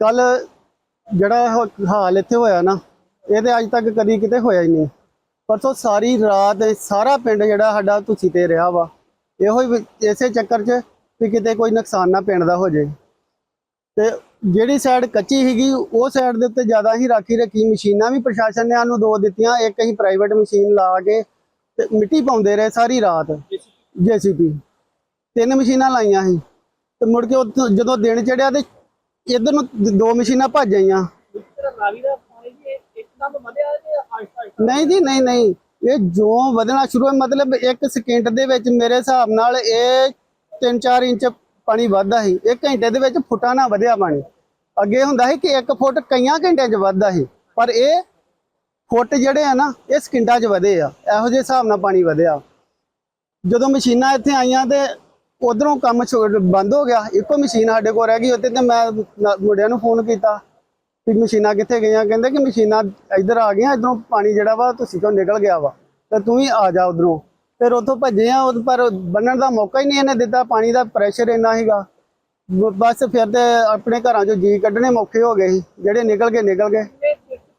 ਕੱਲ ਜਿਹੜਾ ਹਾਲ ਇੱਥੇ ਹੋਇਆ ਨਾ ਇਹ ਤੇ ਅੱਜ ਤੱਕ ਕਦੀ ਕਿਤੇ ਹੋਇਆ ਹੀ ਨਹੀਂ। ਪਰਸੋਂ ਸਾਰੀ ਰਾਤ ਸਾਰਾ ਪਿੰਡ ਜਿਹੜਾ ਸਾਡਾ ਤੁਸੀਂ ਤੇ ਰਿਹਾ ਵਾ ਇਹੋ ਹੀ ਇਸੇ ਚੱਕਰ 'ਚ ਵੀ ਕਿਤੇ ਕੋਈ ਨੁਕਸਾਨ ਨਾ ਪਿੰਡ ਦਾ ਹੋ ਜਾਏ। ਤੇ ਜਿਹੜੀ ਸਾਈਡ ਕੱਚੀ ਸੀਗੀ ਉਹ ਸਾਈਡ ਦੇ ਉੱਤੇ ਜ਼ਿਆਦਾ ਹੀ ਰਾਖੀ ਰੱਖੀ ਮਸ਼ੀਨਾਂ ਵੀ ਪ੍ਰਸ਼ਾਸਨ ਨੇ ਸਾਨੂੰ ਦੋ ਦਿੱਤੀਆਂ ਇੱਕ ਅਸੀਂ ਪ੍ਰਾਈਵੇਟ ਮਸ਼ੀਨ ਲਾ ਕੇ ਤੇ ਮਿੱਟੀ ਪਾਉਂਦੇ ਰਹੇ ਸਾਰੀ ਰਾਤ। ਜੀਸੀਪੀ ਤਿੰਨ ਮਸ਼ੀਨਾਂ ਲਾਈਆਂ ਸੀ। ਤੇ ਮੁੜ ਕੇ ਜਦੋਂ ਦਿਨ ਚੜਿਆ ਤੇ ਇਧਰ ਨੂੰ ਦੋ ਮਸ਼ੀਨਾਂ ਭੱਜ ਆਈਆਂ। ਰਾਵੀ ਦਾ ਪਾਣੀ ਜੀ ਇੱਕਦਮ ਵਧਿਆ ਤੇ ਆਹਿਸਤਾ ਆਹਿਸਤਾ ਨਹੀਂ ਜੀ, ਨਹੀਂ ਨਹੀਂ। ਇਹ ਜੋ ਵਧਣਾ ਸ਼ੁਰੂ ਹੋਇਆ, ਮਤਲਬ ਇੱਕ ਸਕਿੰਟ ਦੇ ਵਿੱਚ ਮੇਰੇ ਹਿਸਾਬ ਨਾਲ ਇਹ 3-4 ਇੰਚ ਪਾਣੀ ਵੱਧਦਾ ਸੀ। ਇੱਕ ਘੰਟੇ ਦੇ ਵਿੱਚ ਫੁੱਟਾਂ ਨਾ ਵਧਿਆ ਪਾਣੀ। ਅੱਗੇ ਹੁੰਦਾ ਸੀ ਕਿ 1 ਫੁੱਟ ਕਈਆਂ ਘੰਟਿਆਂ 'ਚ ਵੱਧਦਾ ਸੀ। ਪਰ ਇਹ ਫੁੱਟ ਜਿਹੜੇ ਆ ਨਾ, ਇਹ ਸਕਿੰਟਾਂ 'ਚ ਵਧੇ ਆ। ਇਹੋ ਜਿਹੇ ਹਿਸਾਬ ਨਾਲ ਪਾਣੀ ਵਧਿਆ। ਜਦੋਂ ਮਸ਼ੀਨਾਂ ਇੱਥੇ ਆਈਆਂ ਤੇ ਉਧਰੋਂ ਕੰਮ ਬੰਦ ਹੋ ਗਿਆ। ਇੱਕੋ ਮਸ਼ੀਨ ਸਾਡੇ ਕੋਲ ਰਹਿ ਗਈ ਉੱਥੇ ਤੇ ਮੈਂ ਮੁੰਡਿਆਂ ਨੂੰ ਫੋਨ ਕੀਤਾ ਵੀ ਮਸ਼ੀਨਾਂ ਕਿੱਥੇ ਗਈਆਂ? ਕਹਿੰਦੇ ਕਿ ਮਸ਼ੀਨਾਂ ਇੱਧਰ ਆ ਗਈਆਂ ਇਧਰੋਂ ਪਾਣੀ ਜਿਹੜਾ ਵਾ ਤੁਸੀਂ ਤੋਂ ਨਿਕਲ ਗਿਆ ਵਾ? ਤੇ ਤੂੰ ਵੀ ਆ ਜਾ ਉਧਰੋਂ। ਫਿਰ ਉੱਥੋਂ ਭੱਜੇ ਆ ਪਰ ਬੰਨਣ ਦਾ ਮੌਕਾ ਹੀ ਨਹੀਂ ਇਹਨੇ ਦਿੱਤਾ ਪਾਣੀ ਦਾ ਪ੍ਰੈਸ਼ਰ ਇੰਨਾ ਬ- ਬਸ ਫਿਰ ਤੇ ਆਪਣੇ ਘਰਾਂ ਚੋਂ ਜੀ ਕੱਢਣੇ ਮੌਕੇ ਹੋ ਗਏ ਸੀ। ਜਿਹੜੇ ਨਿਕਲ ਗਏ ਨਿਕਲ ਗਏ।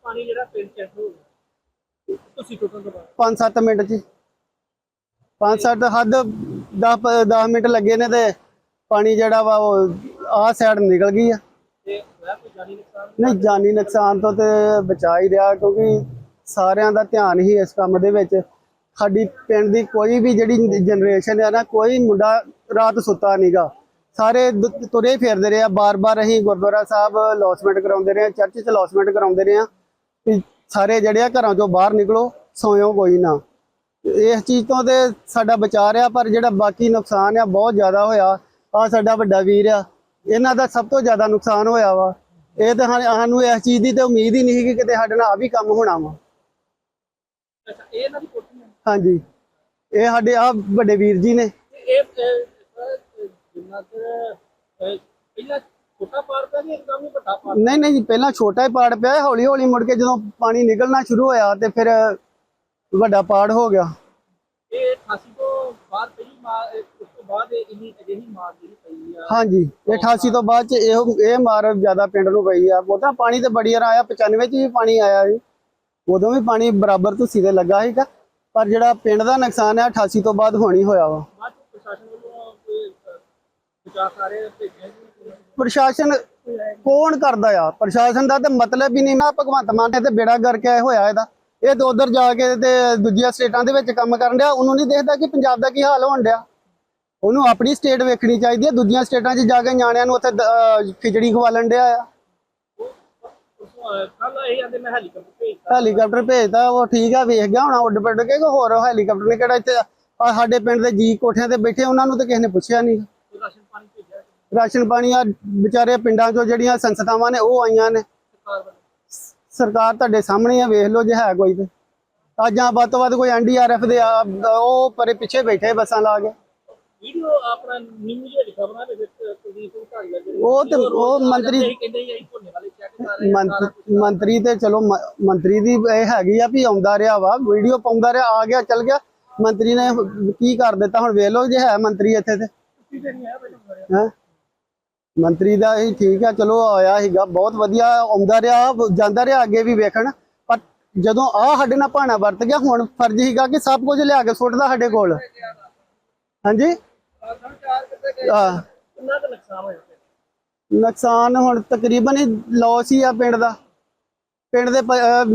ਪਾਣੀ ਜਿਹੜਾ ਪਿੰਡ ਚ ਹੋ ਗਿਆ ਤੁਸੀਂ ਬਾਅਦ? 5-7 ਮਿੰਟ 'ਚ 5-7 ਹੱਦ 10 10 ਮਿੰਟ ਲੱਗੇ ਨੇ ਤੇ ਪਾਣੀ ਜਿਹੜਾ ਵਾ ਉਹ ਆਹ ਸਾਈਡ ਨਿਕਲ ਗਈ ਆ। ਨਹੀਂ ਜਾਨੀ ਨੁਕਸਾਨ ਤੋਂ ਤੇ ਬਚਾ ਹੀ ਰਿਹਾ ਕਿਉਂਕਿ ਸਾਰਿਆਂ ਦਾ ਧਿਆਨ ਹੀ ਇਸ ਕੰਮ ਦੇ ਵਿੱਚ। ਸਾਡੀ ਪਿੰਡ ਦੀ ਕੋਈ ਵੀ ਜਿਹੜੀ ਜਨਰੇਸ਼ਨ ਹੈ ਨਾ ਕੋਈ ਮੁੰਡਾ ਰਾਤ ਸੁੱਤਾ ਨਹੀਂਗਾ ਸਾਰੇ ਤੁਰੇ ਫਿਰਦੇ ਰਹੇ ਆ ਬਾਰ-ਬਾਰ ਅਸੀਂ ਗੁਰਦੁਆਰਾ ਸਾਹਿਬ ਲੌਸਮੈਂਟ ਕਰਾਉਂਦੇ ਰਹੇ ਆ ਚਰਚ 'ਚ ਲੌਸਮੈਂਟ ਕਰਾਉਂਦੇ ਰਹੇ ਆ। ਸਾਰੇ ਜਿਹੜੇ ਆ ਘਰਾਂ ਚੋਂ ਬਾਹਰ ਨਿਕਲੋ ਸੌਂਇਓ ਕੋਈ ਨਾ। ਇਸ ਚੀਜ਼ ਤੋਂ ਤੇ ਸਾਡਾ ਬਚਾ ਰਿਹਾ ਪਰ ਜਿਹੜਾ ਬਾਕੀ ਨੁਕਸਾਨ ਆ ਬਹੁਤ ਜ਼ਿਆਦਾ ਹੋਇਆ। ਆ ਸਾਡਾ ਵੱਡਾ ਵੀਰ ਆ ਇਹਨਾਂ ਦਾ ਸਭ ਤੋਂ ਜ਼ਿਆਦਾ ਨੁਕਸਾਨ ਹੋਇਆ ਵਾ। ਇਹ ਤਾਂ ਸਾਨੂੰ ਇਸ ਚੀਜ਼ ਦੀ ਤੇ ਉਮੀਦ ਹੀ ਨਹੀਂ ਸੀ ਕਿ ਕਿਤੇ ਸਾਡੇ ਨਾਲ ਆ ਵੀ ਕੰਮ ਹੋਣਾ ਵਾ। ਅੱਛਾ ਇਹ ਇਹਨਾਂ ਦੀ ਕੋਠੀ ਹੈ? ਹਾਂਜੀ। ਇਹ ਸਾਡੇ ਆ ਵੱਡੇ ਵੀਰ ਜੀ ਨੇ। ਇਹ ਜਿੰਨਾ ਪਹਿਲਾਂ ਛੋਟਾ ਪਿਆ ਨਹੀਂ ਇੱਕਦਮ ਹੀ ਵੱਡਾ ਪਾਰ ਨਹੀਂ ਪਹਿਲਾਂ ਛੋਟਾ ਹੀ ਪਾੜ ਪਿਆ। ਹੌਲੀ ਹੌਲੀ ਮੁੜ ਕੇ ਜਦੋਂ ਪਾਣੀ ਨਿਕਲਣਾ ਸ਼ੁਰੂ ਹੋਇਆ ਤੇ ਫਿਰ ਵੱਡਾ ਪਾੜ ਹੋ ਗਿਆ। ਇਹ 88 ਤੋਂ ਬਾਅਦ ਪਹਿਲੀ ਮਾਰ ਉਸ ਤੋਂ ਬਾਅਦ ਇਹ ਇੰਨੀ ਅਜਿਹੀ ਮਾਰ ਜਿਹੜੀ ਪਈ ਆ। ਹਾਂਜੀ ਇਹ 88 ਤੋਂ ਬਾਅਦ ਚ ਇਹ ਇਹ ਮਾਰ ਜ਼ਿਆਦਾ ਪਿੰਡ ਨੂੰ ਪਈ ਆ। ਉਹਦਾ ਪਾਣੀ ਤੇ ਬੜੀ ਵਾਰ ਆਇਆ 95 ਚ ਵੀ ਪਾਣੀ ਆਇਆ ਜੀ ਉਦੋਂ ਵੀ ਪਾਣੀ ਬਰਾਬਰ ਤੁਸੀਂ ਤੇ ਲੱਗਾ ਸੀਗਾ। ਪਰ ਜਿਹੜਾ ਪਿੰਡ ਦਾ ਨੁਕਸਾਨ ਹੈ 88 ਤੋਂ ਬਾਅਦ ਹੋਣੀ ਹੋਇਆ ਵਾ। ਬਾਅਦ ਚ ਪ੍ਰਸ਼ਾਸਨ ਵੱਲੋਂ ਕੋਈ ਅਹ, ਬਚਾਅ ਸਾਰੇ ਭੇਜਿਆ ਜੀ? ਪ੍ਰਸ਼ਾਸਨ ਕੌਣ ਕਰਦਾ ਆ? ਪ੍ਰਸ਼ਾਸਨ ਦਾ ਤੇ ਮਤਲਬ ਹੀ ਨਹੀਂ। ਨਾ ਭਗਵੰਤ ਮਾਨ ਨੇ ਤੇ ਬੇੜਾ ਕਰਕੇ ਹੋਇਆ ਇਹਦਾ। ਇਹ ਤਾਂ ਉਧਰ ਜਾ ਕੇ ਤੇ ਦੂਜੀਆਂ ਸਟੇਟਾਂ ਦੇ ਵਿੱਚ ਕੰਮ ਕਰਨ ਡਿਆ। ਉਹਨੂੰ ਨਹੀਂ ਦੇਖਦਾ ਕਿ ਪੰਜਾਬ ਦਾ ਕੀ ਹਾਲ ਹੋਣ ਡਿਆ। ਉਹਨੂੰ ਆਪਣੀ ਸਟੇਟ ਵੇਖਣੀ ਚਾਹੀਦੀ ਹੈ। ਦੂਜੀਆਂ ਸਟੇਟਾਂ 'ਚ ਜਾ ਕੇ ਨਿਆਣਿਆਂ ਨੂੰ ਉੱਥੇ ਖਿਚੜੀ ਖਵਾਲਣ ਡਿਆ ਆ। ਹੈਲੀਕਾਪਟਰ ਭੇਜਦਾ ਉਹ ਠੀਕ ਆ, ਵੇਖ ਗਿਆ ਹੋਣਾ ਉੱਡ ਪੱਡ ਕੇ ਹੋਰ ਹੈਲੀਕਾਪਟਰ ਨੇ ਕਿਹੜਾ ਇੱਥੇ ਸਾਡੇ ਪਿੰਡ ਦੇ ਜੀ ਕੋਠਿਆਂ ਤੇ ਬੈਠੇ, ਉਹਨਾਂ ਨੂੰ ਤਾਂ ਕਿਸੇ ਨੇ ਪੁੱਛਿਆ ਨਹੀਂ। ਰਾਸ਼ਨ ਪਾਣੀ ਭੇਜਿਆ। ਰਾਸ਼ਨ ਪਾਣੀ ਆ ਵਿਚਾਰੇ ਪਿੰਡਾਂ 'ਚੋਂ ਜਿਹੜੀਆਂ ਸੰਸਥਾਵਾਂ ਨੇ, ਉਹ ਆਈਆਂ ਨੇ। ਸਰਕਾਰ ਤੁਹਾਡੇ ਸਾਹਮਣੇ ਆ ਵੇਖ ਲਓ ਜੇ ਹੈ ਕੋਈ ਤੇ। ਅੱਜ ਆ ਵੱਧ ਤੋਂ ਵੱਧ ਕੋਈ ਐਨਡੀਆਰਐਫ ਦੇ ਆ ਉਹ ਪਰੇ ਪਿੱਛੇ ਬੈਠੇ ਬੱਸਾਂ ਲਾ ਕੇ। ਵੀਡੀਓ ਆਪਣਾ ਨਿਊਜ਼ ਜਿਹੜੀ ਖਬਰਾਂ ਦੇ ਵਿੱਚ ਕੁਲਦੀਪ ਸਿੰਘ ਢਾਲੀਆ ਜਿਹੜੇ ਉਹ ਤੇ ਉਹ ਮੰਤਰੀ ਕਹਿੰਦੇ ਜੀ ਭੁੰਨੇ ਵਾਲੇ ਚੈੱਕ ਕਰ ਰਹੇ ਮੰਤਰੀ ਤੇ ਚਲੋ ਮੰਤਰੀ ਦੀ ਇਹ ਹੈਗੀ ਆ ਵੀ ਆਉਂਦਾ ਰਿਹਾ ਵਾ ਵੀਡੀਓ ਪਾਉਂਦਾ ਰਿਹਾ ਆ ਗਿਆ ਚੱਲ ਗਿਆ। ਮੰਤਰੀ ਨੇ ਕੀ ਕਰ ਦਿੱਤਾ ਹੁਣ ਵੇਖ ਲਓ ਜੇ ਹੈ ਮੰਤਰੀ ਇੱਥੇ ਤੇ। ਹੈ? ਮੰਤਰੀ ਦਾ ਹੀ ਠੀਕ ਆ ਚਲੋ ਆਇਆ ਸੀਗਾ ਬਹੁਤ ਵਧੀਆ ਆਉਂਦਾ ਰਿਹਾ ਜਾਂਦਾ ਰਿਹਾ ਅੱਗੇ ਵੀ ਵੇਖਣ। ਪਰ ਜਦੋਂ ਆ ਸਾਡੇ ਨਾਲ ਭਾਣਾ ਵਰਤ ਗਿਆ ਹੁਣ ਫਰਜ਼ ਸੀਗਾ ਕਿ ਸਭ ਕੁਝ ਲਿਆ ਕੇ ਸੁੱਟਦਾ ਸਾਡੇ ਕੋਲ। ਹਾਂਜੀ? ਨੁਕਸਾਨ ਹੁਣ ਤਕਰੀਬਨ ਹੀ ਲੋਸ ਹੀ ਆ ਪਿੰਡ ਦਾ। ਪਿੰਡ ਦੇ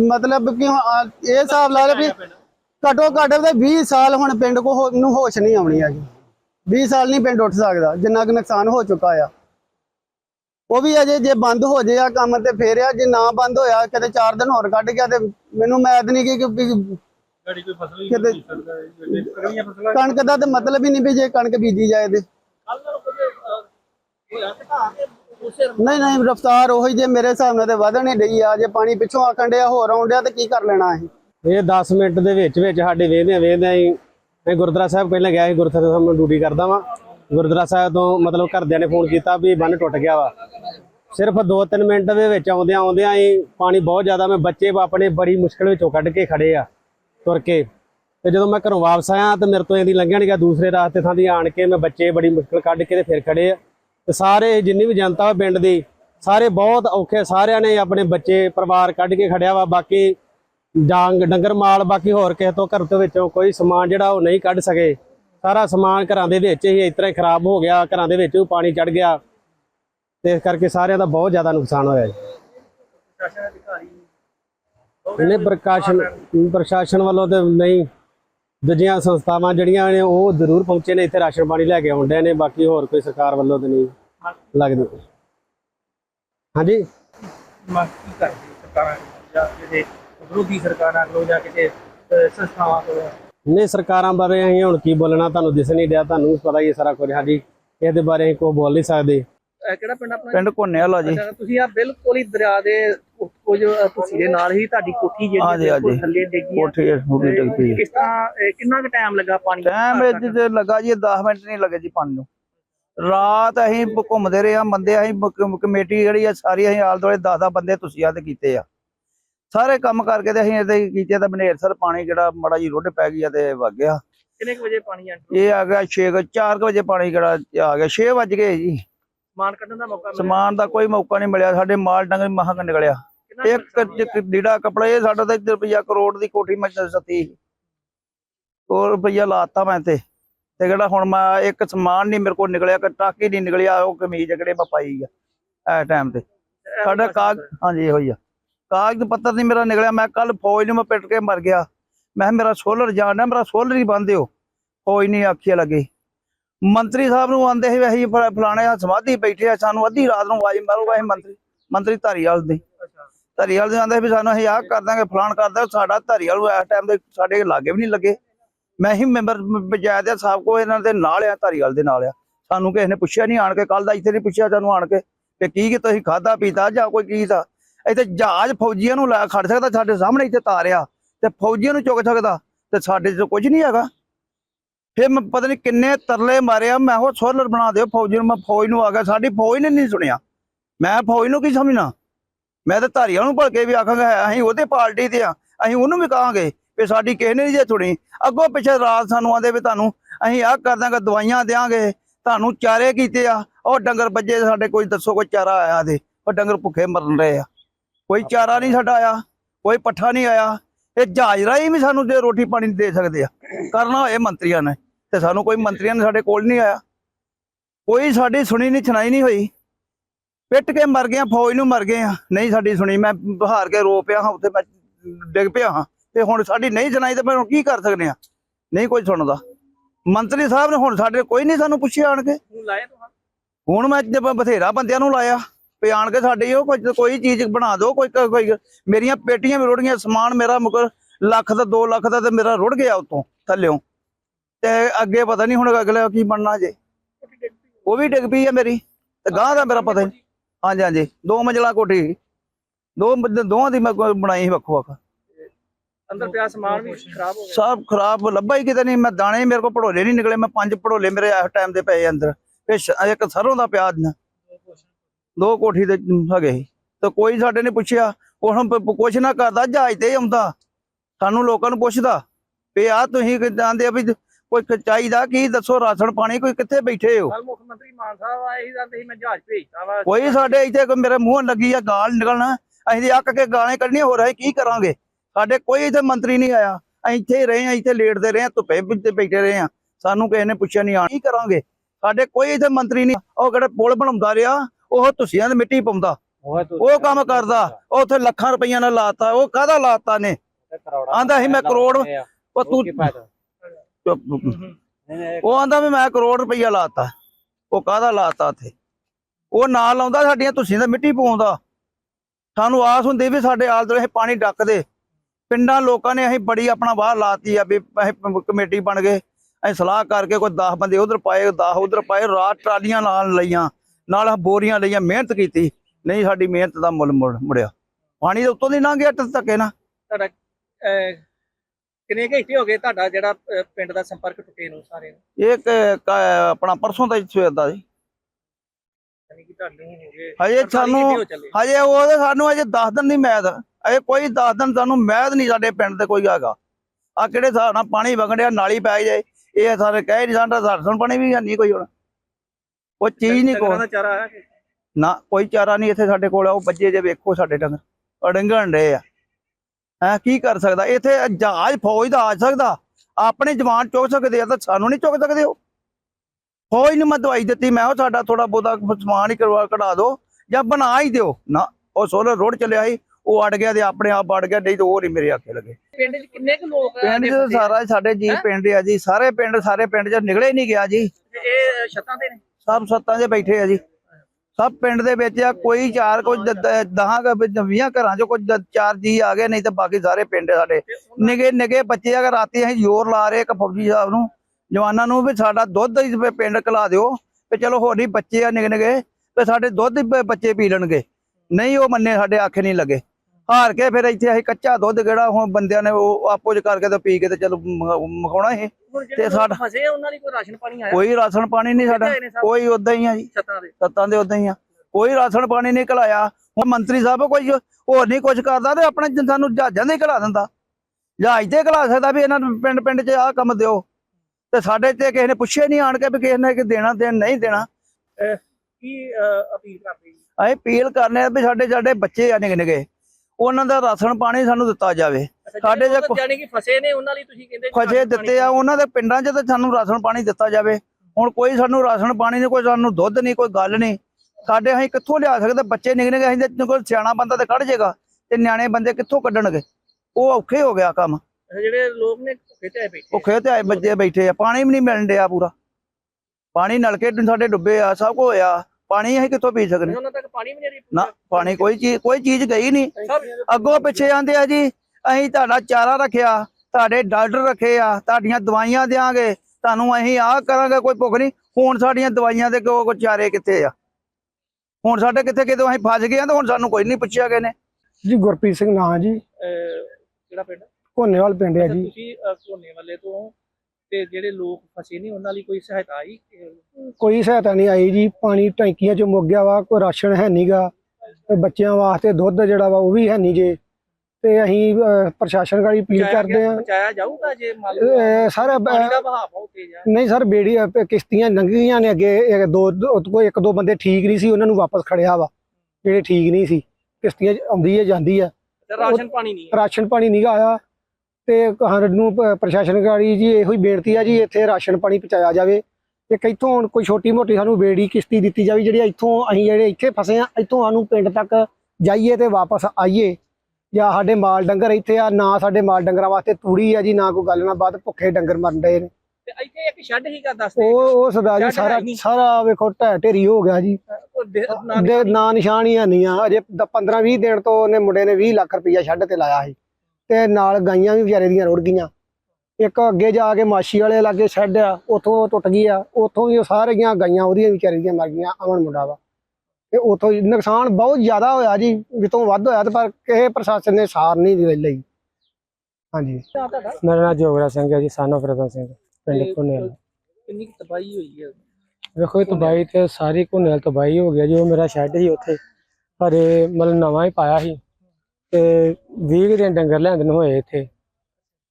ਮਤਲਬ ਕਿ ਇਹ ਹਿਸਾਬ ਲਾ ਲਓ ਵੀ ਘਟੋ ਘੱਟ ਤੇ 20 ਸਾਲ ਹੁਣ ਪਿੰਡ ਕੋ ਨੂੰ ਹੋਸ਼ ਨਹੀਂ ਆਉਣੀ ਹੈਗੀ। 20 ਸਾਲ ਨਹੀਂ ਪਿੰਡ ਉੱਠ ਸਕਦਾ ਜਿੰਨਾ ਕੁ ਨੁਕਸਾਨ ਹੋ ਚੁੱਕਾ ਆ। ਉਹ ਵੀ ਅਜੇ ਜੇ ਬੰਦ ਹੋ ਜੇ ਆ ਕੰਮ ਤੇ ਫੇਰ ਆ ਜੇ ਨਾ ਬੰਦ ਹੋਇਆ ਕਿਤੇ 4 ਦਿਨ ਹੋਰ ਕੱਢ ਗਿਆ ਤੇ ਮੈਨੂੰ ਮੈਦ ਨਹੀਂ ਕਿ ਗਾੜੀ ਕੋਈ ਫਸਲ ਹੀ ਕਿਤੇ ਨਹੀਂ ਅਗਲੀਆਂ ਫਸਲਾਂ? ਕਣਕ ਦਾ ਤੇ ਮਤਲਬ ਹੀ ਨਹੀਂ ਵੀ ਜੇ ਕਣਕ ਬੀਜੀ ਜਾਏ ਤੇ। ਨੂੰ ਨਹੀਂ ਨਹੀਂ ਰਫਤਾਰ ਉਹੀ ਜੇ ਮੇਰੇ ਹਿਸਾਬ ਨਾਲ ਤੇ ਵਧਣ ਹੀ ਡਈ ਆ ਜੇ ਪਾਣੀ ਪਿੱਛੋਂ ਆਖਣ ਡਿਆ ਹੋਰ ਆਉਣ ਡਿਆ ਤੇ ਕੀ ਕਰ ਲੈਣਾ ਅਸੀਂ? ਇਹ 10 ਮਿੰਟ ਦੇ ਵਿੱਚ ਵਿੱਚ ਸਾਡੇ ਵੇਹਦੇ ਵੇਹਦੇ ਹੀ ਮੈਂ ਗੁਰਦੁਆਰਾ ਸਾਹਿਬ ਪਹਿਲਾਂ ਗਿਆ ਸੀ ਗੁਰਦੁਆਰਾ ਸਾਹਿਬ ਮੈਂ ਡਿਊਟੀ ਕਰਦਾ ਵਾਂ। ਗੁਰਦੁਆਰਾ ਸਾਹਿਬ ਤੋਂ ਮਤਲਬ ਘਰਦਿਆਂ ਨੇ ਫੋਨ ਕੀਤਾ ਵੀ ਬੰਨ ਟੁੱਟ ਗਿਆ ਵਾ। ਸਿਰਫ 2-3 ਮਿੰਟ ਦੇ ਵਿੱਚ ਆਉਂਦਿਆਂ ਆਉਂਦਿਆਂ ਹੀ ਪਾਣੀ ਬਹੁਤ ਜ਼ਿਆਦਾ ਮੈਂ ਬੱਚੇ ਆਪਣੇ ਬੜੀ ਮੁਸ਼ਕਲ ਵਿੱਚੋਂ ਕੱਢ ਕੇ ਖੜੇ ਆ ਤੁਰ ਕੇ। ਤੇ ਜਦੋਂ ਮੈਂ ਘਰੋਂ ਵਾਪਸ ਆਇਆ ਤੇ ਮੇਰੇ ਤੋਂ ਇਹਦੀ ਲੰਘਿਆ ਨਹੀਂ ਗਿਆ, ਦੂਸਰੇ ਰਾਸਤੇ ਥਾਂ ਦੀ ਆਣ ਕੇ ਮੈਂ ਬੱਚੇ ਬੜੀ ਮੁਸ਼ਕਲ ਕੱਢ ਕੇ ਤੇ ਫਿਰ ਖੜੇ ਆ। ਤੇ ਸਾਰੇ ਜਿੰਨੀ ਵੀ ਜਨਤਾ ਵਾ ਪਿੰਡ ਦੀ, ਸਾਰੇ ਬਹੁਤ ਔਖੇ, ਸਾਰਿਆਂ ਨੇ ਆਪਣੇ ਬੱਚੇ, ਪਰਿਵਾਰ ਕੱਢ ਕੇ ਖੜਿਆ ਵਾ। ਬਾਕੀ ਡਾਂਗ, ਡੰਗਰ ਮਾਲ, ਬਾਕੀ ਹੋਰ ਕਿਸੇ ਤੋਂ ਘਰ ਤੋਂ ਵਿੱਚੋਂ ਕੋਈ ਸਮਾਨ ਜਿਹੜਾ ਉਹ ਨਹੀਂ ਕੱਢ ਸਕੇ। ਸਾਰਾ ਸਮਾਨ ਘਰਾਂ ਦੇ ਵਿੱਚ ਹੀ ਇਸ ਤਰ੍ਹਾਂ ਹੀ ਖਰਾਬ ਹੋ ਗਿਆ, ਘਰਾਂ ਦੇ ਵਿੱਚ ਵੀ ਪਾਣੀ ਚੜ ਗਿਆ। ਤੇ ਇਸ ਕਰਕੇ ਸਾਰਿਆਂ ਦਾ ਬਹੁਤ ਜ਼ਿਆਦਾ ਨੁਕਸਾਨ ਹੋਇਆ ਜੀ। ਪ੍ਰਸ਼ਾਸਨ ਅਧਿਕਾਰੀ ਨੇ ਪ੍ਰਕਾਸ਼ਨ ਪ੍ਰਸ਼ਾਸਨ ਵੱਲੋਂ ਤੇ ਨਹੀਂ, ਦੂਜੀਆਂ ਸੰਸਥਾਵਾਂ ਜਿਹੜੀਆਂ ਨੇ ਉਹ ਜ਼ਰੂਰ ਪਹੁੰਚੇ ਨੇ, ਇੱਥੇ ਰਾਸ਼ਨ ਪਾਣੀ ਲੈ ਕੇ ਆਉਂਦੇ ਨੇ, ਬਾਕੀ ਹੋਰ ਕੋਈ ਸਰਕਾਰ ਵੱਲੋਂ ਤੇ ਨਹੀਂ ਲੱਗਦੀ। ਹਾਂਜੀ? ਮੰਗ ਕੀ ਕਰਦੇ ਸਰਕਾਰਾਂ ਜਾਂ ਜਿਹੜੇ ਵਿਰੋਧੀ ਸਰਕਾਰਾਂ ਕੋਲੋਂ ਜਾਂ ਕਿਸੇ ਸੰਸਥਾਵਾਂ ਕੋਲੋਂ ਨਹੀਂ ਸਰਕਾਰਾਂ ਬਾਰੇ ਅਸੀਂ ਹੁਣ ਕੀ ਬੋਲਣਾ? ਤੁਹਾਨੂੰ ਦਿਸ ਨਹੀਂ ਡਿਆ ਤੁਹਾਨੂੰ ਵੀ ਪਤਾ ਹੀ ਹੈ ਸਾਰਾ ਕੁਝ। ਹਾਂਜੀ ਇਹਦੇ ਬਾਰੇ ਅਸੀਂ ਕੋਈ ਬੋਲ ਨਹੀਂ ਸਕਦੇ। ਕਿਹੜਾ ਪਿੰਡ ਆਪਣਾ ਪਿੰਡ ਘੋਨੇ ਵਾਲਾ ਜੀ। ਅੱਛਾ, ਤੁਸੀਂ ਆ ਬਿਲਕੁਲ ਹੀ ਦਰਿਆ ਦੇ ਕੁਝ ਤੁਸੀਂ ਦੇ ਨਾਲ ਹੀ ਤੁਹਾਡੀ ਕੋਠੀ ਜਿਹੜੀ ਹਾਂਜੀ, ਬਿਲਕੁਲ ਹਾਂਜੀ। ਥੱਲੇ ਡਿੱਗੀ ਆ। ਕੋਠੀ ਪੂਰੀ ਡਿੱਗ ਪਈ ਹੈ। ਕਿਸ ਤਰ੍ਹਾਂ ਕਿੰਨਾ ਕੁ ਟਾਈਮ ਲੱਗਾ ਪਾਣੀ ਟਾਈਮ ਵਿੱਚ ਤੇ ਲੱਗਾ ਜੀ 10 ਮਿੰਟ ਨਹੀਂ ਲੱਗੇ ਜੀ ਪਾਣੀ ਨੂੰ। ਰਾਤ ਅਸੀਂ ਘੁੰਮਦੇ ਰਹੇ ਆ ਬੰਦੇ ਅਸੀਂ ਬ- ਕਮ- ਕਮੇਟੀ ਜਿਹੜੀ ਆ ਸਾਰੀ ਅਸੀਂ ਆਲ ਦੁਆਲੇ 10 10 ਬੰਦੇ ਤੁਸੀਂ ਆ ਤੇ ਕੀਤੇ ਆ। ਸਾਰੇ ਕੰਮ ਕਰਕੇ ਤੇ ਅਸੀਂ ਇਹਦੇ ਕੀਤੇ ਤਾਂ ਬਨੇਰ ਸਰ ਪਾਣੀ ਜਿਹੜਾ ਮੜਾ ਜੀ ਰੁੱਡ ਪੈ ਗਿਆ ਤੇ ਵਗ ਗਿਆ। ਕਿੰਨੇ ਕੁ ਵਜੇ ਪਾਣੀ ਐਂਟਰ ਇਹ ਆ ਗਿਆ 6 4 ਵਜੇ ਪਾਣੀ ਜਿਹੜਾ ਆ ਗਿਆ 6 ਵਜ ਗਏ ਜੀ। ਸਮਾਨ ਕੱਢਣ ਦਾ ਮੌਕਾ ਸਮਾਨ ਦਾ ਕੋਈ ਮੌਕਾ ਨਹੀਂ ਮਿਲਿਆ ਸਾਡੇ ਮਾਲ ਡੰਗਰ ਮਹਾਂ ਕ ਨਿਕਲਿਆ। ਇੱਕ ਲੀੜਾ ਕਪੜਾ ਇਹ ਸਾਡਾ ਤਾਂ ਰੁਪਈਆ ਕਰੋੜ ਦੀ ਕੋਠੀ ਮੈਂ ਸਤੀ ਉਹ ਰੁਪਈਆ ਲਾਤਾ ਮੈਂ ਤੇ ਤੇ ਜਿਹੜਾ ਹੁਣ ਮੈਂ ਇੱਕ ਸਮਾਨ ਨਹੀਂ ਮੇਰੇ ਕੋਲ ਨਿਕਲਿਆ ਕਿ ਟਾਕੀ ਨਹੀਂ ਨਿਕਲਿਆ ਉਹ ਕਮੀਜ਼ ਜਿਹੜੇ ਮੈਂ ਪਾਈ ਆ ਐ ਟਾਈਮ ਤੇ। ਸਾਡਾ ਕਾਗ ਹਾਂਜੀ ਇਹੋ ਹੀ ਆ। ਕਾਗਜ਼ ਪੱਤਰ ਨਹੀਂ ਮੇਰਾ ਨਿਕਲਿਆ ਮੈਂ ਕੱਲ ਫੌਜ ਨੂੰ ਮੈਂ ਪਿੱਟ ਕੇ ਮਰ ਗਿਆ। ਮੈਂ ਮੇਰਾ ਸੋਲਰ ਜਾਣਾ ਮੇਰਾ ਸੋਲਰ ਹੀ ਬੰਦ ਦਿਓ। ਫੌਜ ਨਹੀਂ ਆਖੀ ਲੱਗੇ। ਮੰਤਰੀ ਸਾਹਿਬ ਨੂੰ ਆਂਦੇ ਸੀ ਵੀ ਅਸੀਂ ਫਲਾ- ਫਲਾਣੇ ਆ ਸਮਾਧੀ ਬੈਠੇ ਆ ਸਾਨੂੰ ਅੱਧੀ ਰਾਤ ਨੂੰ ਆਵਾਜ਼ ਮਾਰੂਗਾ ਅਸੀਂ ਮੰਤਰੀ ਮੰਤਰੀ ਧਾਰੀਵਾਲ ਦੇ। ਧਾਰੀਵਾਲ ਦੇ ਆਂਦੇ ਵੀ ਸਾਨੂੰ ਅਸੀਂ ਆਹ ਕਰ ਦਾਂਗੇ ਫਲਾਣ ਕਰ ਦਾਂਗੇ ਸਾਡਾ ਧਾਰੀਵਾਲ ਨੂੰ ਇਸ ਟਾਈਮ ਦੇ ਸਾਡੇ ਲਾਗੇ ਵੀ ਨਹੀਂ ਲੱਗੇ। ਮੈਂ ਹੀ ਮੈਂਬਰ ਪੰਚਾਇਤ ਦੇ ਸਾਹਿਬ ਕੋ ਇਹਨਾਂ ਦੇ ਨਾਲ ਆ ਧਾਰੀਵਾਲ ਦੇ ਨਾਲ ਆ। ਸਾਨੂੰ ਕਿਸੇ ਨੇ ਪੁੱਛਿਆ ਨਹੀਂ ਆਣ ਕੇ ਕੱਲ ਦਾ ਇੱਥੇ ਨਹੀਂ ਪੁੱਛਿਆ ਸਾਨੂੰ ਆਣ ਕੇ ਕਿ ਕੀ ਕਿ ਤੁਸੀਂ ਖਾਦਾ ਪੀਤਾ ਜਾਂ ਕੋਈ ਕੀ ਤਾਂ ਇੱਥੇ ਜਹਾਜ਼ ਫੌਜੀਆਂ ਨੂੰ ਲੈ ਖੜ ਸਕਦਾ, ਸਾਡੇ ਸਾਹਮਣੇ ਇੱਥੇ ਤਾਰਿਆ ਤੇ ਫੌਜੀਆਂ ਨੂੰ ਚੁੱਕ ਸਕਦਾ ਤੇ ਸਾਡੇ 'ਚ ਕੁਝ ਨਹੀਂ ਹੈਗਾ। ਫਿਰ ਮੈਂ ਪਤਾ ਨਹੀਂ ਕਿੰਨੇ ਤਰਲੇ ਮਾਰਿਆ ਮੈਂ ਉਹ ਸੋਲਰ ਬਣਾ ਦਿਓ ਫੌਜੀ ਨੂੰ, ਮੈਂ ਫੌਜ ਨੂੰ ਆ ਗਿਆ, ਸਾਡੀ ਫੌਜ ਨੇ ਨਹੀਂ ਸੁਣਿਆ। ਮੈਂ ਫੌਜ ਨੂੰ ਕੀ ਸਮਝਣਾ? ਮੈਂ ਤਾਂ ਧਾਰੀਆਂ ਨੂੰ ਭਲਕੇ ਵੀ ਆਖਾਂਗਾ, ਅਸੀਂ ਉਹਦੇ ਪਾਰਟੀ ਤੇ ਆ, ਅਸੀਂ ਉਹਨੂੰ ਵੀ ਕਹਾਂਗੇ ਵੀ ਸਾਡੀ ਕਿਸੇ ਨੇ ਨਹੀਂ ਜੇ ਸੁਣੀ। ਅੱਗੋਂ ਪਿੱਛੇ ਰਾਤ ਸਾਨੂੰ ਆਂਦੇ ਵੀ ਤੁਹਾਨੂੰ, ਅਸੀਂ ਆਹ ਕਰ ਦਾਂਗੇ ਦਵਾਈਆਂ ਦੇਾਂਗੇ ਤੁਹਾਨੂੰ ਚਾਰੇ ਕੀਤੇ ਆ, ਉਹ ਡੰਗਰ ਬੱਜੇ ਸਾਡੇ ਕੋਈ ਦੱਸੋ ਕੋਈ ਚਾਰਾ ਆਇਆ ਦੇ ਉਹ ਡੰਗਰ ਭੁੱਖੇ ਮਰਨ ਰਹੇ ਆ। ਕੋਈ ਚਾਰਾ ਨਹੀਂ ਸਾਡਾ ਆਇਆ ਕੋਈ ਪੱਠਾ ਨਹੀਂ ਆਇਆ। ਇਹ ਜਹਾਜ਼ ਰਾਹੀਂ ਵੀ ਸਾਨੂੰ ਦੇ ਰੋਟੀ ਪਾਣੀ ਦੇ ਸਕਦੇ ਆ। ਕਰਨਾ ਹੋਏ ਮੰਤਰੀਆਂ ਨੇ ਤੇ ਸਾਨੂੰ ਕੋਈ ਮੰਤਰੀਆਂ ਨੇ ਸਾਡੇ ਕੋਲ ਨਹੀਂ ਆਇਆ। ਕੋਈ ਸਾਡੀ ਸੁਣੀ ਨਹੀਂ ਸੁਣਾਈ ਨਹੀਂ ਹੋਈ। ਪਿੱਟ ਕੇ ਮਰ ਗਏ ਆ ਫੌਜ ਨੂੰ ਮਰ ਗਏ ਆ। ਨਹੀਂ ਸਾਡੀ ਸੁਣੀ ਮੈਂ ਬਹਾਰ ਕੇ ਰੋ ਪਿਆ ਹਾਂ ਉੱਥੇ ਮੈਂ ਡਿੱਗ ਪਿਆ ਹਾਂ। ਤੇ ਹੁਣ ਸਾਡੀ ਨਹੀਂ ਸੁਣਾਈ ਤੇ ਮੈਂ ਕੀ ਕਰ ਸਕਦੇ ਆ? ਨਹੀਂ ਕੋਈ ਸੁਣਦਾ। ਮੰਤਰੀ ਸਾਹਿਬ ਨੇ ਹੁਣ ਸਾਡੇ ਕੋਈ ਨਹੀਂ ਸਾਨੂੰ ਪੁੱਛਿਆ ਆਣ ਕੇ। ਹੁਣ ਮੈਂ ਜਦ ਬਥੇਰਾ ਬੰਦਿਆਂ ਨੂੰ ਲਾਇਆ। ਵੀ ਆਣ ਕੇ ਸਾਡੇ ਉਹ ਕੋਈ ਕੋਈ ਚੀਜ਼ ਬਣਾ ਦਿਓ ਕੋਈ ਕੋਈ ਮੇਰੀਆਂ ਪੇਟੀਆਂ ਵੀ ਰੁੜ ਗਈਆਂ ਸਮਾਨ ਮੇਰਾ ਮੁਕਰ ਲੱਖ ਦਾ 2 ਲੱਖ ਦਾ ਤੇ ਮੇਰਾ ਰੁੜ ਗਿਆ ਉਤੋਂ ਥੱਲਿਓਂ। ਤੇ ਅੱਗੇ ਪਤਾ ਨਹੀਂ ਹੁਣ ਅਗਲੇ ਕੀ ਬਣਨਾ ਜੇ। ਉਹ ਵੀ ਡਿੱਗ ਪਈ ਆ ਮੇਰੀ ਤੇ ਗਾਂ ਦਾ ਮੇਰਾ ਪਤਾ ਨਹੀਂ ਹਾਂਜੀ ਹਾਂਜੀ ਦੋ ਮੰਜ਼ਲਾ ਕੋਠੀ। ਦੋ ਦੋਵਾਂ ਦੀ ਮੈਂ ਬਣਾਈ ਵੱਖੋ ਵੱਖ। ਅੰਦਰ ਪਿਆ ਸਮਾਨ ਵੀ ਖਰਾਬ ਹੋ ਗਿਆ। ਸਭ ਖਰਾਬ ਲੱਭਾ ਹੀ ਕਿਤੇ ਨਹੀਂ। ਮੈਂ ਦਾਣੇ ਮੇਰੇ ਕੋਲ ਪੜੋਲੇ ਨਹੀਂ ਨਿਕਲੇ। ਮੈਂ ਪੰਜ ਪੜੋਲੇ ਮੇਰੇ ਇਸ ਟਾਈਮ ਦੇ ਪਏ ਅੰਦਰ। ਤੇ ਇੱਕ ਸਰੋਂ ਦਾ ਪਿਆਜ਼ ਨਾ। ਦੋ ਕੋਠੀ ਦੇ ਹੈਗੇ ਸੀ। ਤੇ ਕੋਈ ਸਾਡੇ ਨੇ ਪੁੱਛਿਆ। ਉਹ ਹੁਣ ਕੁਛ ਨਾ ਕਰਦਾ ਜਹਾਜ਼ ਤੇ ਆਉਂਦਾ। ਸਾਨੂੰ ਲੋਕਾਂ ਨੂੰ ਪੁੱਛਦਾ ਵੀ ਆ ਤੁਸੀਂ ਕਹਿੰਦੇ ਆ ਵੀ ਕੋਈ ਚਾਹੀਦਾ ਕੀ? ਦੱਸੋ ਰਾਸ਼ਨ ਪਾਣੀ ਕੋਈ ਕਿੱਥੇ ਬੈਠੇ ਹੋ? ਮੁੱਖ ਮੰਤਰੀ ਮਾਨ ਸਾਹਿਬ ਆਏ ਸੀ ਜਾਂਦੇ ਸੀ ਮੈਂ ਜਹਾਜ਼ ਭੇਜਤਾ ਵਾ। ਕੋਈ ਸਾਡੇ ਇੱਥੇ ਮੇਰੇ ਮੂੰਹ ਲੱਗੀ ਆ ਗਾਲ ਨਿਕਲਣਾ। ਅਸੀਂ ਅੱਕ ਕੇ ਗਾਲਾਂ ਕੱਢਣੀਆਂ ਹੋ ਰਹੇ ਕੀ ਕਰਾਂਗੇ? ਸਾਡੇ ਕੋਈ ਇੱਥੇ ਮੰਤਰੀ ਨਹੀਂ ਆਇਆ। ਅਸੀਂ ਇੱਥੇ ਹੀ ਰਹੇ ਆ ਇੱਥੇ ਲੇਟਦੇ ਰਹੇ ਆ ਧੁੱਪੇ ਵਿੱਚ ਬੈਠੇ ਰਹੇ ਆ ਸਾਨੂੰ ਕਿਸੇ ਨੇ ਪੁੱਛਿਆ ਨਹੀਂ ਆ ਕੀ ਕਰਾਂਗੇ? ਸਾਡੇ ਕੋਈ ਇੱਥੇ ਮੰਤਰੀ ਨਹੀਂ ਉਹ ਕਿਹੜੇ ਪੁਲ ਬਣਾਉਂਦਾ ਰਿਹਾ? ਉਹ ਤੁਸੀਆਂ ਦੀ ਮਿੱਟੀ ਪਾਉਂਦਾ। ਉਹ ਕੰਮ ਕਰਦਾ। ਉਹ ਉੱਥੇ ਲੱਖਾਂ ਰੁਪਈਆ ਨਾਲ ਲਾਤਾ। ਉਹ ਕਾਹਦਾ ਲਾਤਾ ਨੇ? ਆਂਦਾ ਸੀ ਮੈਂ ਕਰੋੜ ਉਹ ਤੂੰ ਉਹ ਆਂਦਾ ਵੀ ਮੈਂ ਕਰੋੜ ਰੁਪਈਆ ਲਾਤਾ। ਉਹ ਕਾਹਦਾ ਲਾਤਾ ਉੱਥੇ? ਉਹ ਨਾਲ ਲਾਉਂਦਾ ਸਾਡੀਆਂ ਤੁਸੀਂ ਤਾਂ ਮਿੱਟੀ ਪਾਉਂਦਾ। ਸਾਨੂੰ ਆਸ ਹੁੰਦੀ ਵੀ ਸਾਡੇ ਆਲ ਦੁਆਲੇ ਪਾਣੀ ਡੱਕ ਦੇ। ਪਿੰਡਾਂ ਲੋਕਾਂ ਨੇ ਅਸੀਂ ਬੜੀ ਆਪਣਾ ਬਾਹਰ ਲਾਤੀ ਆ ਵੀ ਅਸੀਂ ਕਮੇਟੀ ਬਣ ਗਏ। ਅਸੀਂ ਸਲਾਹ ਕਰਕੇ ਕੋਈ 10 ਬੰਦੇ ਉਧਰ ਪਾਏ 10 ਉਧਰ ਪਾਏ ਰਾਤ ਟਰਾਲੀਆਂ ਨਾਲ ਲਈਆਂ। ਨਾਲ ਬੋਰੀਆਂ ਲਈਆਂ ਮਿਹਨਤ ਕੀਤੀ। ਨਹੀਂ ਸਾਡੀ ਮਿਹਨਤ ਦਾ ਮੁੱਲ ਮੁੜ- ਮੁੜਿਆ। ਪਾਣੀ ਦੇ ਉੱਤੋਂ ਦੀ ਲੰਘ ਗਿਆ ਧੱਕੇ ਨਾ ਤੁਹਾਡਾ ਕਿੰਨੇ ਘੰਟੇ ਹੋ ਗਏ ਤੁਹਾਡਾ ਜਿਹੜਾ ਪਿੰਡ ਦਾ ਸੰਪਰਕ ਟੁੱਟੇ ਨੂੰ ਸਾਰੇ ਨੂੰ? ਇਹ ਆਪਣਾ ਪਰਸੋਂ ਦਾ ਹੀ ਸਵੇਰ ਦਾ ਜੀ ਹਜੇ 48 ਸਾਨੂੰ। ਹਜੇ ਉਹਦੇ ਸਾਨੂੰ ਅਜੇ 10 ਦਿਨ ਨਹੀਂ ਮੈਦ ਅਜੇ ਕੋਈ 10 ਦਿਨ ਸਾਨੂੰ ਮੈਦ ਨਹੀਂ ਸਾਡੇ ਪਿੰਡ ਤੇ ਕੋਈ ਹੈਗਾ। ਆ ਕਿਹੜੇ ਹਿਸਾਬ ਨਾਲ ਪਾਣੀ ਵਗੜਿਆ ਨਾਲੀ ਪੈ ਜਾਏ। ਇਹ ਸਾਰੇ ਕਹਿ ਨਹੀਂ ਸਾਡਾ ਸਰਸਨ ਪਾਣੀ ਵੀ ਨਹੀਂ ਕੋਈ ਹੁਣ। ਉਹ ਚੀਜ਼ ਨਹੀਂ ਡੰਗਰਾਂ ਕੋਈ ਦਾ ਚਾਰਾ ਹੈ ਕਿ? ਨਾ ਕੋਈ ਚਾਰਾ ਨਹੀਂ ਇੱਥੇ ਸਾਡੇ ਕੋਲ ਉਹ ਬੱਜੇ ਜੇ ਵੇਖੋ ਸਾਡੇ ਡੰਗਰ। ਅੜੰਗਣ ਡੇ ਆ। ਹੈ ਕੀ ਕਰ ਸਕਦਾ? ਇੱਥੇ ਜਹਾਜ਼ ਫੌਜ ਦਾ ਆ ਸਕਦਾ? ਆਪਣੇ ਜਵਾਨ ਚੁੱਕ ਸਕਦੇ ਆ ਤਾਂ ਸਾਨੂੰ ਨਹੀਂ ਚੁੱਕ ਸਕਦੇ ਉਹ। ਫੌਜ ਨੂੰ ਮੈਂ ਦਵਾਈ ਦਿੱਤੀ ਮੈਂ ਉਹ ਸਾਡਾ ਥੋੜਾ ਬਹੁਤਾ ਸਮਾਨ ਹੀ ਕਰਵਾ ਕਢਾ ਦਿਓ ਜਾਂ ਬਣਾ ਹੀ ਦਿਓ। ਨਾ ਉਹ ਸੋਲਰ ਰੋਡ ਚੱਲਿਆ ਸੀ ਉਹ ਅੜ ਗਿਆ ਤੇ ਆਪਣੇ ਆਪ ਅੜ ਗਿਆ ਨਹੀਂ ਤਾਂ ਉਹ ਨਹੀਂ ਮੇਰੇ ਆਖੇ ਲੱਗੇ। ਪਿੰਡ 'ਚ ਕਿੰਨੇ ਕੁ ਲੋਕ ਆ ਪਿੰਡ ਚ? ਸਾਰਾ ਸਾਡੇ ਜੀ ਹੈਂ? ਪਿੰਡ ਆ ਜੀ ਸਾਰੇ ਪਿੰਡ ਸਾਰੇ ਪਿੰਡ ਚ ਨਿਕਲੇ ਨਹੀਂ ਗਿਆ ਜੀ। ਇਹ ਛੱਤਾਂ ਦੇ ਨੇ? ਸਭ ਸੱਤਾਂ 'ਚ ਬੈਠੇ ਆ ਜੀ। ਸਭ ਪਿੰਡ ਦੇ ਵਿੱਚ ਆ ਕੋਈ ਚਾਰ ਕੁਝ ਦਹਾਂ ਵੀਹਾਂ ਘਰਾਂ 'ਚ ਕੁਝ ਚਾਰ ਜੀ ਆ ਗਏ ਨਹੀਂ ਤਾਂ ਬਾਕੀ ਸਾਰੇ ਪਿੰਡ ਸਾਡੇ। ਨਿਗੇ ਨਿਗੇ ਬੱਚੇ ਅਗਰ ਰਾਤੀ ਅਸੀਂ ਜ਼ੋਰ ਲਾ ਰਹੇ ਇੱਕ ਫੌਜੀ ਸਾਹਿਬ ਨੂੰ ਜਵਾਨਾਂ ਨੂੰ ਵੀ ਸਾਡਾ ਦੁੱਧ ਹੀ ਵੀ ਪਿੰਡ ਕਲਾ ਦਿਓ ਤੇ ਚਲੋ ਹੋਰ ਨਹੀਂ ਬੱਚੇ ਆ ਨਿਗੇ ਨਿਗੇ ਤੇ ਸਾਡੇ ਦੁੱਧ ਬੱਚੇ ਪੀ ਲੈਣਗੇ। ਨਹੀਂ ਉਹ ਮੰਨੇ ਸਾਡੇ ਆਖੇ ਨਹੀਂ ਲੱਗੇ। ਹਾਰ ਕੇ ਫਿਰ ਇੱਥੇ ਅਸੀਂ ਕੱਚਾ ਦੁੱਧ ਕਿਹੜਾ ਹੁਣ ਬੰਦਿਆਂ ਨੇ ਉਹ ਆਪੋ ਚ ਕਰਕੇ ਤੇ ਪੀ ਕੇ ਤੇ ਚਲੋ ਮਖਾਉਣਾ ਇਹ। ਜਿਹੜੇ ਤੇ ਸਾਡਾ- ਫਸੇ ਉਹਨਾਂ ਲਈ ਕੋਈ ਰਾਸ਼ਨ ਪਾਣੀ ਆਇਆ? ਕੋਈ ਰਾਸ਼ਨ ਪਾਣੀ ਨਹੀਂ ਸਾਡਾ ਆਏ? ਕੋਈ ਉਦਾਂ ਹੀ ਆ ਜੀ। ਛੱਤਾਂ ਦੇ? ਸੱਤਾਂ ਦੇ ਉਦਾਂ ਹੀ ਆ। ਕੋਈ ਰਾਸ਼ਨ ਪਾਣੀ ਨਹੀਂ ਘਲਾਇਆ। ਹੁਣ ਮੰਤਰੀ ਸਾਹਿਬ ਕੋਈ ਹੋਰ ਨਹੀਂ ਕੁਝ ਕਰਦਾ ਤੇ ਆਪਣੇ ਸਾਨੂੰ ਜਹਾਜ਼ਾਂ ਦੇ ਘਲਾ ਦਿੰਦਾ। ਜਹਾਜ਼ ਤੇ ਘਲਾ ਸਕਦਾ ਵੀ ਇਹਨਾਂ ਨੂੰ ਪਿੰਡ ਪਿੰਡ 'ਚ ਆਹ ਕੰਮ ਦਿਓ। ਤੇ ਸਾਡੇ ਤੇ ਕਿਸੇ ਨੇ ਪੁੱਛਿਆ ਨਹੀਂ ਆਣ ਕੇ ਵੀ ਕਿਸੇ ਨੇ ਕਿ ਦੇਣਾ ਦੇਣ ਨਹੀਂ ਦੇਣਾ। ਕੀ ਅਪੀਲ ਕਰਦੇ ਅਸੀਂ ਅਪੀਲ ਕਰਨੇ ਆ ਵੀ ਸਾਡੇ ਸਾਡੇ ਬੱਚੇ ਆ ਨਿਕ ਨਿਕੇ। ਉਹਨਾਂ ਦਾ ਰਾਸ਼ਨ ਪਾਣੀ ਸਾਨੂੰ ਦਿੱਤਾ ਜਾਵੇ। ਸਾਡੇ ਜਿਹੜੇ ਜੇ ਜਾਣੀ ਕਿ ਫਸੇ ਨੇ ਉਹਨਾਂ ਲਈ ਤੁਸੀਂ ਕਹਿੰਦੇ ਰਾਸ਼ਨ ਦਿੱਤੇ ਆ ਉਹਨਾਂ ਦੇ ਪਿੰਡਾਂ 'ਚ ਤਾਂ ਸਾਨੂੰ ਰਾਸ਼ਨ ਪਾਣੀ ਦਿੱਤਾ ਜਾਵੇ। ਹੁਣ ਕੋਈ ਸਾਨੂੰ ਰਾਸ਼ਨ ਪਾਣੀ ਨਹੀਂ ਕੋਈ ਸਾਨੂੰ ਦੁੱਧ ਨਹੀਂ ਕੋਈ ਗੱਲ ਨਹੀਂ। ਸਾਡੇ ਅਸੀਂ ਕਿੱਥੋਂ ਲਿਆ ਸਕਦੇ? ਬੱਚੇ ਨਿਕ ਨਿਕ ਅਸੀਂ ਤੇ ਕੋਈ ਸਿਆਣਾ ਬੰਦਾ ਤੇ ਕੱਢ ਜਾਏਗਾ ਤੇ ਨਿਆਣੇ ਬੰਦੇ ਕਿੱਥੋਂ ਕੱਢਣਗੇ? ਉਹ ਔਖੇ ਹੋ ਗਿਆ ਕੰਮ। ਜਿਹੜੇ ਲੋਕ ਨੇ ਭੁੱਖੇ ਤੇ ਬੈਠੇ ਭੁੱਖੇ ਤੇ ਆਏ ਬੱਚੇ ਬੈਠੇ ਆ ਪਾਣੀ ਵੀ ਨਹੀਂ ਮਿਲਣ ਡਿਆ ਪੂਰਾ। ਪਾਣੀ ਨਲਕੇ ਸਾਡੇ ਡੁੱਬੇ ਆ ਸਭ ਕੁਝ ਹੋਇਆ। ਪਾਣੀ ਅਸੀਂ ਕਿੱਥੋਂ ਪੀ ਸਕਦੇ ਉਹਨਾਂ ਤੱਕ ਪਾਣੀ ਵੀ ਨਹੀਂ ਨਾ ਪਾਣੀ ਕੋਈ ਚੀਜ਼ ਕੋਈ ਚੀਜ਼ ਗਈ ਨਹੀਂ। ਅੱਗੋਂ ਪਿੱਛੇ ਆਂਦੇ ਆ ਜੀ ਅਸੀਂ ਤੁਹਾਡਾ ਚਾਰਾ ਰੱਖਿਆ ਤੁਹਾਡੇ ਡਾਕਟਰ ਰੱਖੇ ਆ ਤੁਹਾਡੀਆਂ ਦਵਾਈਆਂ ਦੇਾਂਗੇ ਤੁਹਾਨੂੰ ਅਸੀਂ ਆਹ ਕਰਾਂਗੇ ਕੋਈ ਭੁੱਖ ਨਹੀਂ। ਹੁਣ ਸਾਡੀਆਂ ਦਵਾਈਆਂ ਦੇ ਕੋ ਚਾਰੇ ਕਿੱਥੇ ਆ? ਹੁਣ ਸਾਡੇ ਕਿੱਥੇ ਕਿਤੇ ਅਸੀਂ ਫਸ ਗਏ ਆ ਤੇ ਹੁਣ ਸਾਨੂੰ ਕੋਈ ਨਹੀਂ ਪੁੱਛਿਆ ਗਏ ਨੇ। ਜੀ ਗੁਰਪ੍ਰੀਤ ਸਿੰਘ ਨਾਂ ਜੀ। ਕਿਹੜਾ ਪਿੰਡ? ਘੋਨੇਵਾਲ ਪਿੰਡ ਹੈ ਅੱਛਾ, ਜੀ। ਤੁਸੀਂ ਅਹ, ਝੋਨੇ ਵਾਲੇ ਤੋਂ ਤੇ ਜਿਹੜੇ ਲੋਕ ਫਸੇ ਨੇ ਉਹਨਾਂ ਲਈ ਕੋਈ ਸਹਾਇਤਾ ਆਈ? ਕੋਈ ਸਹਾਇਤਾ ਨਹੀਂ ਆਈ ਜੀ। ਪਾਣੀ ਟੈਂਕੀਆਂ ਚ ਮੁੱਕ ਗਿਆ ਵਾ ਕੋਈ ਰਾਸ਼ਨ ਹੈ ਨਹੀਂਗਾ ਤੇ ਬੱਚਿਆਂ ਵਾਸਤੇ ਦੁੱਧ ਜਿਹੜਾ ਵਾ ਉਹ ਵੀ ਹੈ ਨਹੀਂ ਜੇ। ਤੇ ਅਸੀਂ ਪ੍ਰਸ਼ਾਸਨ ਗਾੜੀ ਅਪੀਲ ਕਰਦੇ ਆ ਬਚਾਇਆ ਜਾਊਗਾ ਜੇ ਮੰਨ ਸਰ ਨਹੀਂ ਸਰ ਬੇੜੀ ਕਿਸ਼ਤੀਆਂ ਲੰਘੀਆਂ ਨੇ ਅੱਗੇ। ਦੋ ਕੋਈ ਇੱਕ ਦੋ ਬੰਦੇ ਠੀਕ ਨਹੀਂ ਸੀ ਉਹਨਾਂ ਨੂੰ ਵਾਪਸ ਖੜਿਆ ਵਾ। ਜਿਹੜੇ ਠੀਕ ਨਹੀਂ ਸੀ ਕਿਸ਼ਤੀਆਂ ਆਉਂਦੀ ਹੈ ਜਾਂਦੀ ਆ ਰਾਸ਼ਨ ਪਾਣੀ ਨਹੀਂ। ਰਾਸ਼ਨ ਪਾਣੀ ਨਹੀਂ ਆਇਆ। ਤੇ ਸਾਨੂੰ ਪ- ਪ੍ਰਸ਼ਾਸਨ ਗਾੜੀ ਜੀ ਇਹੋ ਹੀ ਬੇਨਤੀ ਆ ਜੀ ਇੱਥੇ ਰਾਸ਼ਨ ਪਾਣੀ ਪਹੁੰਚਾਇਆ ਜਾਵੇ। ਇੱਕ ਇੱਥੋਂ ਹੁਣ ਕੋਈ ਛੋਟੀ ਮੋਟੀ ਸਾਨੂੰ ਬੇੜੀ ਕਿਸ਼ਤੀ ਦਿੱਤੀ ਜਾਵੇ ਜਿਹੜੀ ਇੱਥੋਂ ਅਸੀਂ ਜਿਹੜੇ ਇੱਥੇ ਫਸੇ ਆ ਇੱਥੋਂ ਸਾਨੂੰ ਪਿੰਡ ਤੱਕ ਜਾਈਏ ਤੇ ਵਾਪਸ ਆਈਏ। ਜਾਂ ਸਾਡੇ ਮਾਲ ਡੰਗਰ ਇੱਥੇ ਆ ਨਾ ਸਾਡੇ ਮਾਲ ਡੰਗਰਾਂ ਵਾਸਤੇ ਤੂੜੀ ਆ ਜੀ ਨਾ ਕੋਈ ਗੱਲ ਨਾ ਬਾਤ ਭੁੱਖੇ ਡੰਗਰ ਮਰਨ ਡਏ ਨੇ। ਤੇ ਇੱਥੇ ਇੱਕ ਸ਼ੈੱਡ ਹੀਗਾ ਦੱਸਦੇ ਉਹ ਉਹ ਸਰਦਾਰ ਜੀ ਸਾਰਾ ਹੈ। ਸਾਰਾ ਵੇਖੋ ਢਹਿ ਢੇਰੀ ਹੋ ਗਿਆ ਜੀ। ਉਹ ਦੇ- ਨਾ- ਦੇ ਨਾਂ ਨਿਸ਼ਾਨ ਹੀ ਨਹੀਂ ਆ ਅਜੇ 15 20 ਦਿਨ ਤੋਂ ਉਹਨੇ ਮੁੰਡੇ ਨੇ 20 ਲੱਖ ਰੁਪਈਆ ਛੱਡ ਤੇ ਲਾਇਆ ਸੀ। ਤੇ ਨਾਲ ਗਾਈਆਂ ਵੀ ਵਿਚਾਰੇ ਦੀਆਂ ਰੁੜ ਗਈਆਂ। ਇੱਕ ਅੱਗੇ ਜਾ ਕੇ ਮਾਸ਼ੀ ਵਾਲੇ ਲਾਗੇ ਛੱਡ ਆ ਉਥੋਂ ਟੁੱਟ ਗਈ ਆ ਉਥੋਂ ਵੀ ਉਹ ਸਾਰੀਆਂ ਗਾਈਆਂ ਉਹਦੀਆਂ ਵਿਚਾਰੇ ਦੀਆਂ ਮਰ ਗਈਆਂ ਅਮਨ ਮੁੰਡਾ ਵਾ। ਤੇ ਉਥੋਂ ਨੁਕਸਾਨ ਬਹੁਤ ਜ਼ਿਆਦਾ ਹੋਇਆ ਜੀ ਵਿਤੋਂ ਵੱਧ ਹੋਇਆ ਤੇ ਪਰ ਕਿਸੇ ਪ੍ਰਸ਼ਾਸਨ ਨੇ ਸਾਰ ਨਹੀਂ ਲਈ- ਲਈ। ਹਾਂਜੀ। ਮੇਰਾ ਨਾਮ ਜੋਗਰਾ ਸਿੰਘ ਹੈ ਜੀ ਸਾਨੋ ਫਰਦਾ ਸਿੰਘ ਤੇ ਕਿੰਨੀ ਕੁ ਤਬਾਹੀ ਹੋਈ ਹੈ? ਵੇਖੋ ਇਹ ਤਬਾਈ ਤੇ ਸਾਰੀ ਘੁੰਨੇਲ ਤਬਾਈ ਹੋ ਗਿਆ ਜੀ ਉਹ ਮੇਰਾ ਸ਼ੈੱਡ ਸੀ ਉੱਥੇ। ਹਰੇ ਮਤਲਬ ਨਵਾਂ ਹੀ ਪਾਇਆ ਸੀ। ਤੇ 20 ਕੁ ਦਿਨ ਡੰਗਰ ਲੈਂਦੇ ਨੂੰ ਹੋਏ ਇੱਥੇ।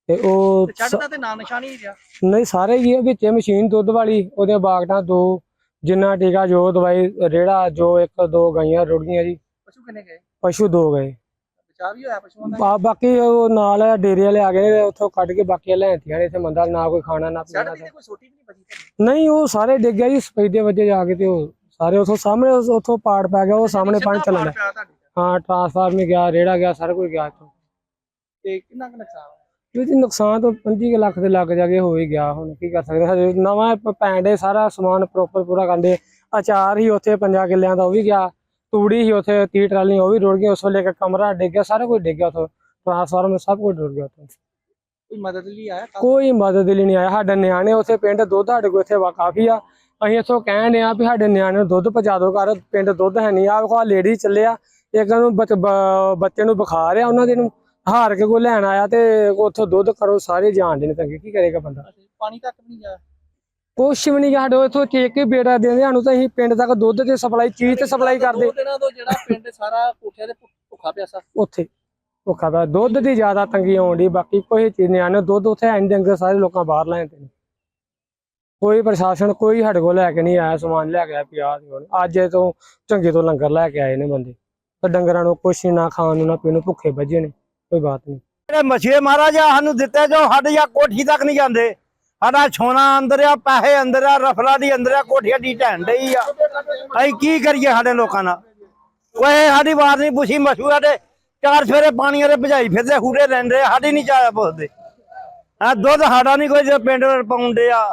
ਤੇ ਉਹ ਤੇ ਛੱਡ ਦਾ ਤੇ ਨਾਂ ਨਿਸ਼ਾਨ ਹੀ ਨਹੀਂ ਰਿਹਾ। ਨਹੀਂ ਸਾਰੇ ਹੀ ਆ ਵਿੱਚ ਮਸ਼ੀਨ ਦੁੱਧ ਵਾਲੀ ਉਹਦੇ ਬਾਗਟਾਂ ਦੋ ਜਿੰਨਾ ਟੀਕਾ ਜੋ ਦਵਾਈ ਰੇੜਾ ਜੋ ਇੱਕ ਦੋ ਗਾਈਆਂ ਰੁੜ ਗਈਆਂ ਜੀ। ਪਸ਼ੂ ਕਿੰਨੇ ਗਏ? ਪਸ਼ੂ ਦੋ ਗਏ। ਬਚਾਅ ਵੀ ਹੋਇਆ ਪਸ਼ੂਆਂ ਦਾ? ਬਾ- ਬਾਕੀ ਉਹ ਨਾਲ ਡੇਰੇ ਵਾਲੇ ਆ ਗਏ ਨੇ, ਉੱਥੋਂ ਕੱਢ ਕੇ ਬਾਕੀਆਂ ਲੈਂਤੀਆਂ ਨੇ ਇੱਥੇ ਮੰਦਾ ਨਾ ਕੋਈ ਖਾਣਾ ਨਾ ਪੀਣਾ ਦੀ ਤੇ ਕੋਈ ਛੋਟੀ ਵੀ ਨਹੀਂ ਬਚੀ ਉਹ ਸਾਰੇ ਡਿੱਗ ਗਿਆ ਜੀ ਸਪੈਦੇ ਵਜੇ ਜਾ ਕੇ ਤੇ ਉਹ ਸਾਰੇ ਉਥੋਂ ਸਾਹਮਣੇ ਉੱਥੋਂ ਪਾੜ ਪੈ ਗਿਆ ਉਹ ਸਾਹਮਣੇ ਪਾਣੀ ਪਿਆ ਤੁਹਾਡੇ? ਹਾਂ ਟਰਾਂਸਫਾਰਮਰ ਗਿਆ ਰੇੜਾ ਗਿਆ ਸਾਰਾ ਕੁਝ ਗਿਆ ਇੱਥੋਂ। ਤੇ ਕਿੰਨਾ ਕੁ ਨੁਕਸਾਨ ਹੋਇਆ? ਜੀ ਨੁਕਸਾਨ ਤਾਂ 25 ਕੁ ਲੱਖ ਦੇ ਲੱਗ ਜਾਗੇ ਹੋ ਹੀ ਗਿਆ ਹੁਣ ਕੀ ਕਰ ਸਕਦੇ ਹਜੇ ਨਵਾਂ ਪ- ਪੈਂਡੇ ਸਾਰਾ ਸਮਾਨ ਪ੍ਰੋਪਰ ਪੂਰਾ ਕਰਦੇ। ਅਚਾਰ ਹੀ ਉੱਥੇ ਪੰਜਾਂ ਕਿੱਲਿਆਂ ਦਾ ਉਹ ਵੀ ਗਿਆ। ਤੂੜੀ ਹੀ ਉੱਥੇ 30 ਟਰਾਲੀਆਂ ਉਹ ਵੀ ਰੁੜ ਗਈਆਂ। ਉਸ ਵੇਲੇ ਇੱਕ ਕਮਰਾ ਡਿੱਗ ਗਿਆ ਸਾਰਾ ਕੁਝ ਡਿੱਗ ਗਿਆ ਉੱਥੋਂ। ਟਰਾਂਸਫਾਰਮਰ ਸਭ ਕੁਝ ਰੁੜ ਗਿਆ ਉੱਥੋਂ। ਕੋਈ ਮਦਦ ਲਈ ਆਇਆ? ਕੋਈ ਮਦਦ ਲਈ ਨਹੀਂ ਆਇਆ। ਸਾਡੇ ਨਿਆਣੇ ਉੱਥੇ ਪਿੰਡ ਦੁੱਧ ਸਾਡੇ ਕੋਲ ਇੱਥੇ ਵਾ ਕਾਫੀ ਆ। ਅਸੀਂ ਇੱਥੋਂ ਕਹਿਣ ਡਏ ਆ ਵੀ ਸਾਡੇ ਨਿਆਣੇ ਨੂੰ ਦੁੱਧ ਪਹੁੰਚਾ ਦਿਓ ਘਰ। ਪਿੰਡ ਦੁੱਧ ਹੈ ਨਹੀਂ ਆ ਵੇਖੋ ਲੇਡੀ ਚੱਲਿਆ ਇੱਕ ਨੂੰ ਬੱਚ- ਨੂੰ ਬੁਖਾਰ ਆ ਉਹਨਾਂ ਦੇ ਨੂੰ ਹਾਰ ਕੇ ਕੋਈ ਲੈਣ ਆਇਆ ਤੇ ਉੱਥੋਂ ਦੁੱਧ ਕਰੋ ਸਾਰੇ ਜਾਣਦੇ ਨੇ ਤੰਗੇ। ਕੀ ਕਰੇਗਾ ਬੰਦਾ? ਪਾਣੀ ਤੱਕ ਵੀ ਨਹੀਂ ਗਿਆ? ਕੁਛ ਵੀ ਨਹੀਂ ਗਾ ਸਾਡੇ ਇੱਥੋਂ ਚੇਕ ਹੀ ਬੇੜਾ ਦਿੰਦੇ ਸਾਨੂੰ ਤਾਂ ਅਸੀਂ ਪਿੰਡ ਤੱਕ ਦੁੱਧ ਤੇ ਸਪਲਾਈ ਚੀਜ਼ ਤੇ ਸਪਲਾਈ ਕਰਦੇ। ਦੋ ਦਿਨਾਂ ਤੋਂ ਜਿਹੜਾ ਪਿੰਡ ਸਾਰਾ ਕੋਠਿਆਂ ਦੇ ਭੁ- ਭੁੱਖਾ ਪਿਆਸਾ ਉੱਥੇ ਭੁੱਖਾ ਪਿਆ। ਦੁੱਧ ਦੀ ਜ਼ਿਆਦਾ ਤੰਗੀ ਆਉਣ ਦੀ ਬਾਕੀ ਕੋਈ ਚੀਜ਼ ਨਹੀਂ ਆਨੇ ਦੁੱਧ ਉੱਥੇ ਐਂ ਡੰਗਰ ਸਾਰੇ ਲੋਕਾਂ ਬਾਹਰ ਲੈ ਜਾਂਦੇ ਨੇ। ਕੋਈ ਪ੍ਰਸ਼ਾਸਨ ਕੋਈ ਸਾਡੇ ਕੋਲ ਲੈ ਕੇ ਨਹੀਂ ਆਇਆ ਸਮਾਨ ਲੈ ਕੇ ਆਇਆ ਪਿਆ ਅੱਜ ਤੋਂ ਚੰਗੇ ਤੋਂ ਲੰਗਰ ਲੈ ਕੇ ਆਏ ਨੇ ਬੰਦੇ। ਤੇ ਡੰਗਰਾਂ ਨੂੰ ਕੁਛ ਨਾ ਖਾਣ ਨੂੰ ਨਾ ਪੀਣ ਨੂੰ ਭੁੱਖੇ ਵੱਜੇ ਨੇ, ਕੋਈ ਬਾਤ ਨਹੀਂ ਜਿਹੜੇ ਮਛੀਏ ਮਹਾਰਾਜ ਆ, ਸਾਨੂੰ ਦਿੱਤੇ ਜੋ ਸਾਡੇ ਜਾਂ ਕੋਠੀ ਤੱਕ ਨਹੀਂ ਜਾਂਦੇ। ਸਾਡਾ ਛੋਨਾ ਅੰਦਰ ਆ, ਪੈਸੇ ਅੰਦਰ ਆ, ਰਫਲਾ ਦੀ ਅੰਦਰ ਆ, ਕੋਠੀਆਂ ਦੀ ਢਹਿਣ ਡਈ ਆ। ਅਸੀਂ ਕੀ ਕਰੀਏ ਸਾਡੇ ਲੋਕਾਂ ਨਾਲ? ਕੋਈ ਸਾਡੀ ਵਾਰ ਨਹੀਂ ਪੁੱਛੀ ਮਛੂ ਸਾਡੇ ਚਾਰ ਸਵੇਰੇ ਪਾਣੀ ਵਾਲੇ ਭਜਾਈ ਫਿਰਦੇ, ਹੂੜੇ ਲੈਂਦੇ ਸਾਡੀ ਨਹੀਂ ਚਾਹ ਪੁੱਛਦੇ। ਆ ਦੁੱਧ ਸਾਡਾ ਨਹੀਂ ਕੋਈ, ਜੋ ਪਿੰਡ ਪਾਉਂਦੇ ਆ।